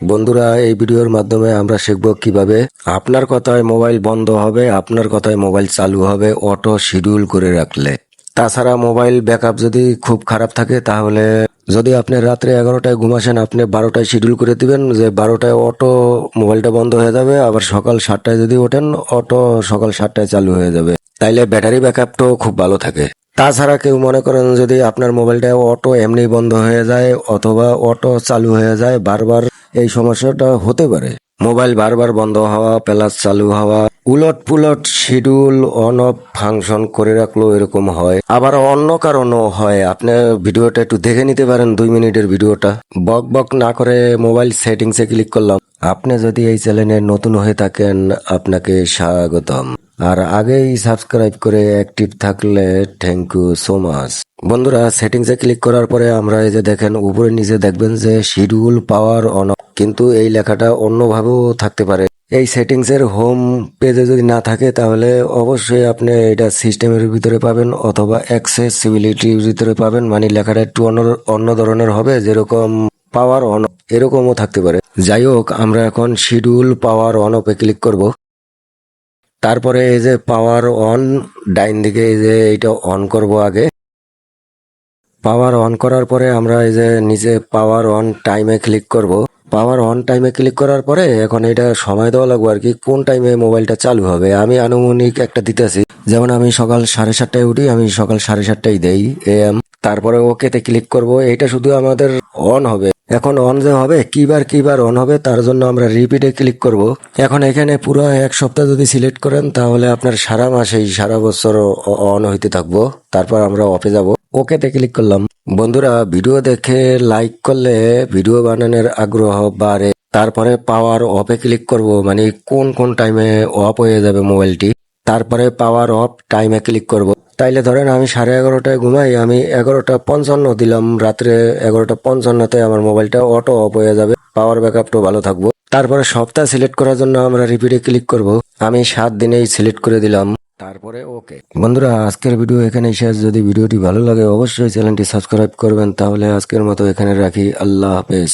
বন্ধুরা, এই ভিডিওর মাধ্যমে আমরা শিখব কীভাবে আপনার কথায় মোবাইল বন্ধ হবে, আপনার কথায় মোবাইল চালু হবে, অটো শিডিউল করে রাখলে। তাছাড়া মোবাইল ব্যাকআপ যদি খুব খারাপ থাকে, তাহলে যদি আপনি রাত্রে এগারোটায় ঘুমাসেন, আপনি বারোটায় শিডিউল করে দিবেন যে বারোটায় অটো মোবাইলটা বন্ধ হয়ে যাবে, আবার সকাল সাতটায় যদি ওঠেন, অটো সকাল সাতটায় চালু হয়ে যাবে। তাইলে ব্যাটারি ব্যাকআপটাও খুব ভালো থাকে। তাছাড়া কেউ মনে করেন যদি আপনার মোবাইলটা অটো এমনি বন্ধ হয়ে যায়, অথবা অটো চালু হয়ে যায়, বারবার এই সমস্যাটা হতে পারে। মোবাইল বারবার বন্ধ হওয়া প্লাস চালু হওয়া উলট পুলট শিডিউল অন অফ ফাংশন করে রাখল এরকম হয়। আবার অন্য কারণও হয়। আপনি ভিডিওটা একটু দেখে নিতে পারেন দুই মিনিটের ভিডিওটা। বক বক না করে মোবাইল সেটিংসে ক্লিক করলাম। আপনি যদি এই চ্যানেলে নতুন হয়ে থাকেন, আপনাকে স্বাগতম। আর আগেই সাবস্ক্রাইব করে অ্যাক্টিভ থাকলে থ্যাংক ইউ সো মাচ। বন্ধুরা, সেটিংসে ক্লিক করার পরে আমরা এই যে দেখেন, উপরে নিচে দেখবেন যে শিডিউল, পাওয়ার, অন, কিন্তু এই লেখাটা অন্যভাবেও থাকতে পারে। এই সেটিংস এর হোম পেজে যদি না থাকে, তাহলে অবশ্যই আপনি এটা সিস্টেমের ভিতরে পাবেন অথবা অ্যাক্সেসিবিলিটির ভিতরে পাবেন। মানে লেখাটা একটু অন্য অন্য ধরনের হবে, যেরকম পাওয়ার, অন, এরকমও থাকতে পারে। যাই হোক, আমরা এখন শিডিউল, পাওয়ার, অন অফে ক্লিক করব। তারপরে এই যে পাওয়ার, অন, ডাইন দিকে এই যে এটা অন করব আগে। পাওয়ার অন করার পরে আমরা এই যে নিজে পাওয়ার অন টাইমে ক্লিক করব। পাওয়ার অন টাইমে ক্লিক করার পরে এখন এটা সময় দেওয়া লাগবে আর কি, কোন টাইমে মোবাইলটা চালু হবে। আমি আনুমানিক একটা দিতেছি। যেমন আমি সকাল সাড়ে সাতটায় উঠি, আমি সকাল সাড়ে সাতটায় দেই এম তারপরে ওকেতে ক্লিক করব। এটা শুধু আমাদের অন হবে। এখন অন যে হবে, কিবার কিবার অন হবে, তার জন্য আমরা রিপিটে ক্লিক করব। এখন এখানে পুরো এক সপ্তাহ যদি সিলেক্ট করেন, তাহলে আপনার সারা মাসেই, সারা বছর অন হইতে থাকব। তারপর আমরা অফে যাব। ওকেতে ক্লিক করলাম। বন্ধুরা, ভিডিও দেখে লাইক করলে ভিডিও বানানোর আগ্রহ বাড়ে। তারপরে পাওয়ার অফে ক্লিক করব মানে কোন কোন টাইমে অফ হয়ে যাবে মোবাইলটি তারপরে পাওয়ার অফ টাইমে ক্লিক করব। তাইলে ধরেন আমি সাড়ে এগারোটায় ঘুমাই, আমি এগারোটা পঞ্চান্ন দিলাম, রাত্রে এগারোটা পঞ্চান্নতে আমার মোবাইলটা অটো অফ হয়ে যাবে। পাওয়ার ব্যাকআপটাও ভালো থাকব। তারপরে সপ্তাহ সিলেক্ট করার জন্য আমরা রিপিটে ক্লিক করব। আমি সাত দিনেই সিলেক্ট করে দিলাম। তারপরে ওকে। বন্ধুরা, আজকের ভিডিও এখানে শেষ। যদি ভিডিওটি ভালো লাগে, অবশ্যই চ্যানেলটি সাবস্ক্রাইব করবেন। তাহলে আজকের মতো এখানে রাখি। আল্লাহ হাফেজ।